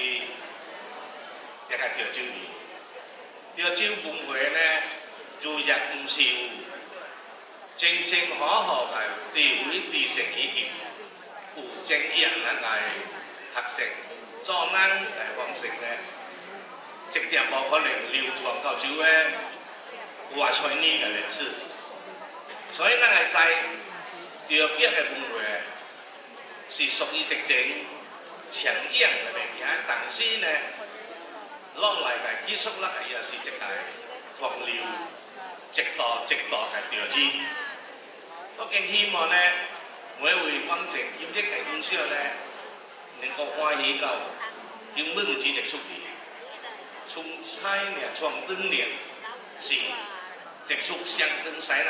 伫一个潮州里。潮州文化呢，如若毋是有真正好好嘅地位知识以及有正业咱来学习做咱嘅方式呢，直接无可能流传到州嘅外村里嘅人士。所以咱系知潮吉嘅文化是属于一种强硬嘅物件，但是呢，落来嘅技术咧系又是一个风流、直道直道嘅条件。我更希望呢，每一位观众今日嘅分享呢，能够欢喜到根本只只出嚟，从菜呢从灯呢是直出相当使人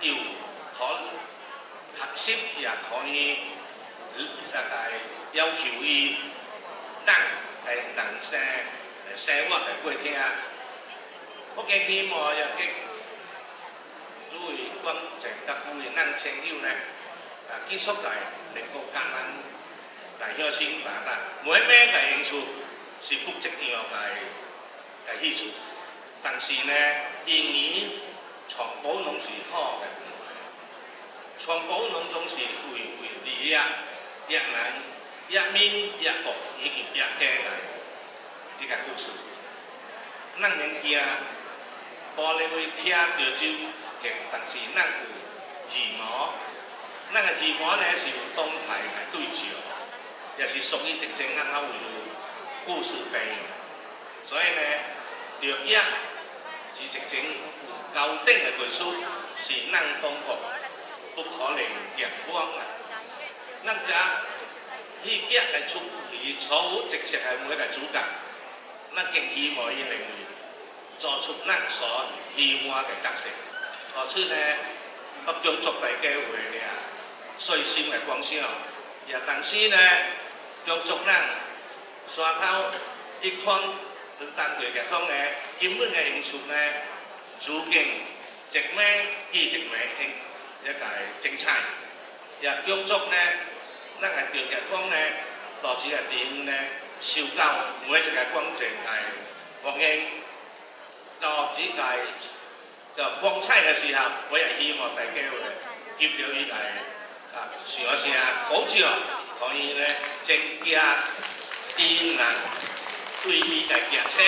有可学习也可以 大概要求伊咱系人生生活嘅过听。我更希望有嘅诸位观众甲各位咱亲友呢，啊，继续来能够甲咱来晓先达达，每每嘅兴趣是不一样嘅嘅兴趣，但是呢，因为传播拢是好嘅文化，传播拢总是为为利益 亚南、亚民、亚国以及亚天来这个故事，咱人惊，玻璃会听到就听，但是咱有字幕，咱个字幕呢是动态来对照，也是属于一种咱个有故事背，所以呢，就亚是一种有高的文书，是咱中国不可能眼光的。咱遮迄囝来出鱼，初五直接系每个主角，咱更希望伊能够做出咱所喜欢嘅特色。可是呢，我工作大家话啊，细心嘅关心哦，也但是呢，工作咱刷头一款，就当地嘅方嘅根本嘅因素呢，逐渐一名比一名，一个精彩，也工作呢。咱来调调风呢到这个地方呢受到每一个观众来我迎到这个的光彩的时候我也希望大家会给了一个啊小声鼓掌可以呢增加啲人对于大家情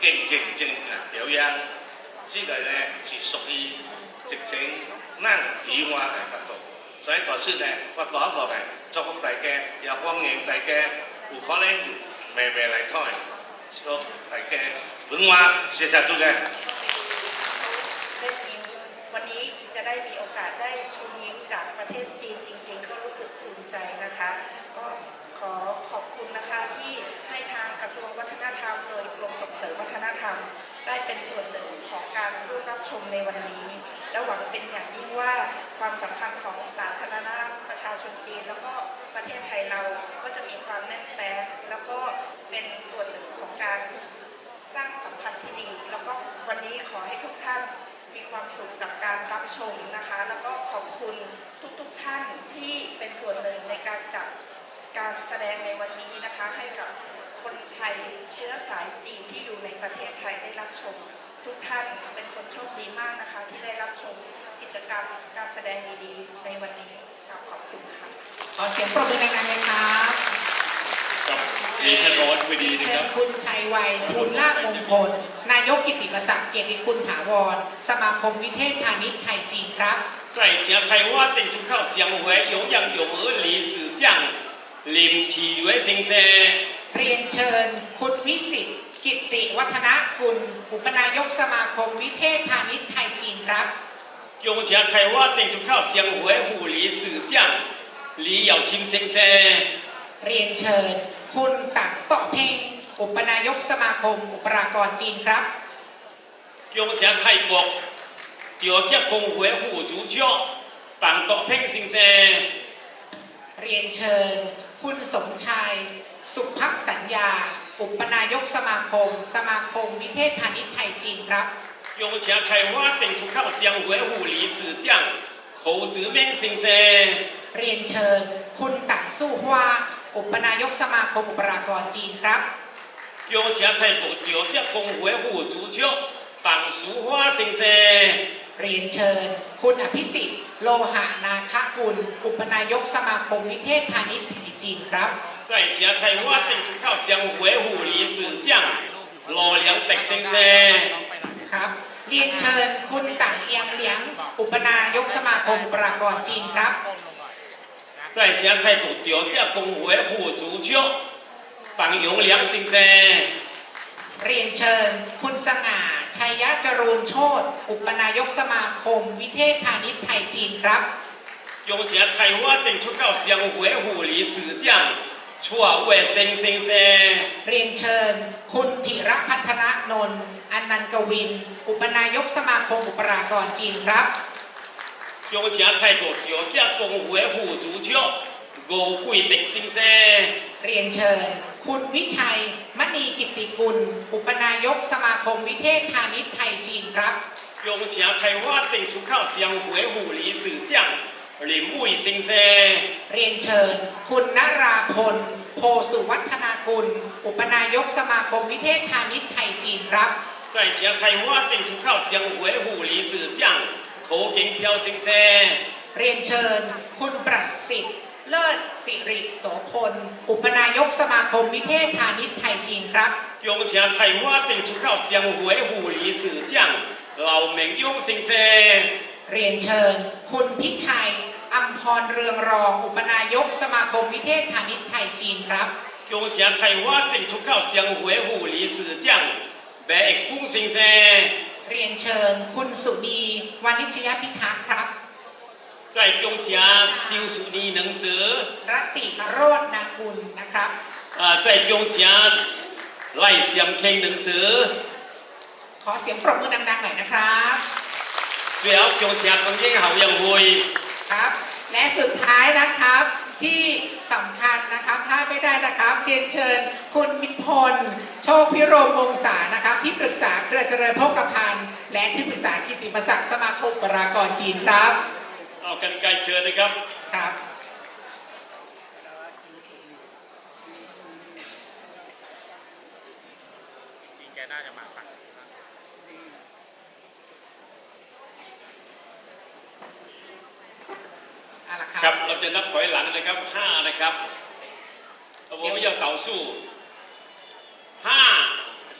更敬真啊表演这个呢是属于一种啱喜我嘅感觉所以在此呢，我多个嘅祝福大家，也欢迎大家有可能慢慢来睇，祝大家文化谢谢诸位。ได้ยิ้มวันนี้จะได้มีโอกาสได้ชมยิ้มจากประเทศจีนจริง ๆ ก็รู้สึกภูมิใจนะคะ ก็ขอขอบคุณนะคะที่ให้ทางกระทรวงวัฒนธรรม โดยกรมส่งเสริมวัฒนธรรม ได้เป็นส่วนหนึ่งของการร่วมรับชมในวันนี้ และหวังเป็นอย่างยิ่งว่าความสัมพันธ์ของสาธารณรัฐประชาชนจีน แล้วก็ประเทศไทยเราก็จะมีความแน่นแฟ้นแล้วก็เป็นส่วนหนึ่งของการสร้างสัมพันธ์ที่ดี แล้วก็วันนี้ขอให้ทุกท่านมีความสุขกับการรับชมนะคะ แล้วก็ขอบคุณทุกๆท่านที่เป็นส่วนหนึ่งในการจัดการแสดงในวันนี้นะคะ ให้กับคนไทยเชื้อสายจีนที่อยู่ในประเทศไทยได้รับชม ทุกท่านเป็นคนโชคดีมากนะคะ ที่ได้รับชมกิจกรรมการแสดงดีๆ ในวันนี้ครับขอบคุณค่ะ ขอเสียงปรบมือดังๆเลยครับ กับมีท่านร้อนพอดีนะ เชิ ครั ญ บ คุณชัยวัยภูลลาภมงคล นายกกิตติมศักดิ์เกียรติคุณถาวร สมาคมวิเทศพาณิชย์ไทยจีนครับ 在家开挖正主靠相会有样有儿理事长林启伟先生 เรียนเชิญ คุณวิสิต กิตติวัฒนคุณอุปนายกสมาคมวิเทศพาณิชย์ไทยจีนครับยงเสียงไขว่าจิงทุกข้าวเสียงหวยหูลีสื่อเจ้าลีเหยาชิมเซ็งแซรียนเชิญ คุณตักเปาะเพงอุปนายกสมาคมอุปรากรจีนครับยงเสียงไขบอกเดี๋ยวเก็บกงหวยหูจูเชียวปังเกาะเพ่งสิงแซเรียนเชิญ คุณสมชาย สุภักสัญญา อุปนายกสมาคม สมาคมวิเทศพาณิชย์ไทยจีนครับยงเชียงไขว่าเจิงชุกข้าเซียงหวยหูหลีสือเจียงโขจือเมงสิงเซเรียนเชิญ คุณตังสู้ฮวาอุปนายกสมาคมอุปรากรจีนครับยงเชียงไขโกเดียวเทียบคงหวยหูจูเชียวปังสูฮวาสิงเซเรียนเชิญ คุณอภิสิทธิ์โลหะนาคกุล อุปนายกสมาคมวิเทศพาณิชย์ไทยจีนครับ 再请台湾政府靠商会副理事长罗良德先生。 ครับ เรียนเชิญ คุณต่างเอียงเหลียง อุปนายกสมาคมอุปรากรจีนครับ 再请泰国朝接工会副主席董永良先生。 เรียนเชิญ คุณสง่า ชัยยะจรูนโชตอุปนายกสมาคม วิเทศพาณิชย์ไทยจีนครับ 恭请台湾政府靠商会副理事长蔡伟生先生。 เ ชั่วเวเซิงซงเซเรียนเชิญ คุณธิรพัฒนนนท์อนันต์กวิน อุปนายกสมาคมอุปรากรจีนครับจงเจ้าไทยโดดเดี่ยวเกงหัวหูจูเชีเรียนเชิญ คุณวิชัย มณีกิติกุล อุปนายกสมาคมวิเทศพาณิชย์ไทยจีนครับยงเฉียไทยว่าจิงชุกข้าเสียงหวยหู รียนเชิญ คุณนราพล โพสุวัฒนากุล อุปนายกสมาคมวิเทศพาณิชย์ไทยจีนครับ 再请台湾政府靠商会副理事长涂景飘先生。 เรียนเชิญ คุณประสิทธิ์ เลิศสิริโสพล อุปนายกสมาคมวิเทศพาณิชย์ไทยจีนครับ 恭请台湾政府靠商会副理事长刘明勇先生。 เรียนเชิญ คุณพิชัย อัมพรเรืองรอง อุปนายกสมาคมวิเทศพาณิชย์ไทยจีนครับ 恭请台湾政府靠商会副理事长白玉公先生。 เรียนเชิญ คุณสุดีวานิชยพิทักษ์ครับ 再恭请周淑妮能蛇。 รติโรจนากุลนะครับ 啊，再恭请赖香庆能蛇。 ขอเสียงปรบมือดังๆหน่อยนะครับ 最后恭请东京校友会。 ครับ และสุดท้ายนะครับที่สำคัญนะครับพลาดไม่ได้นะครับเรียนเชิญคุณมิตรพลโชคพิโรมวงศานะครับ ที่ปรึกษาเครือเจริญโภคภัณฑ์และที่ปรึกษากิตติมศักดิ์สมาคมปรากรจีนครับ เอากันไกลเชิญนะครับครับ จริงแกน่าจะมาฝั่ง เอาละคครัรับบ เราจะนับถอยหลังนะครับห้านะครับเราบอกว่าอย่าเต่าสู้ห้า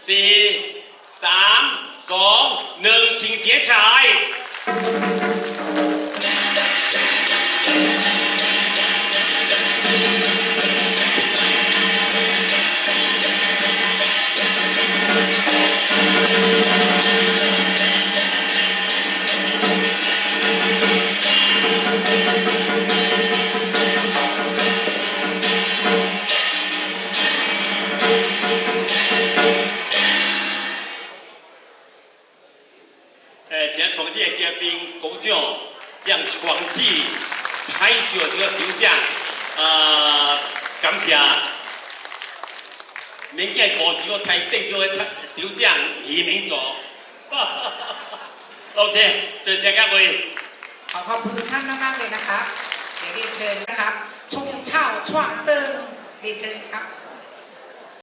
สี่สามสองหนึ่งชิงเสียชาย 让场地太久这个小将，啊，感谢。明嘅过咗才定咗个小将移民咗。OK，最谢各位。 ขอขอบคุณทุกท่านมากๆเลยนะครับ เดี๋ยวเรียนเชิญนะครับ ชุมเช่าช่วงตึงเรียนเชิญครับ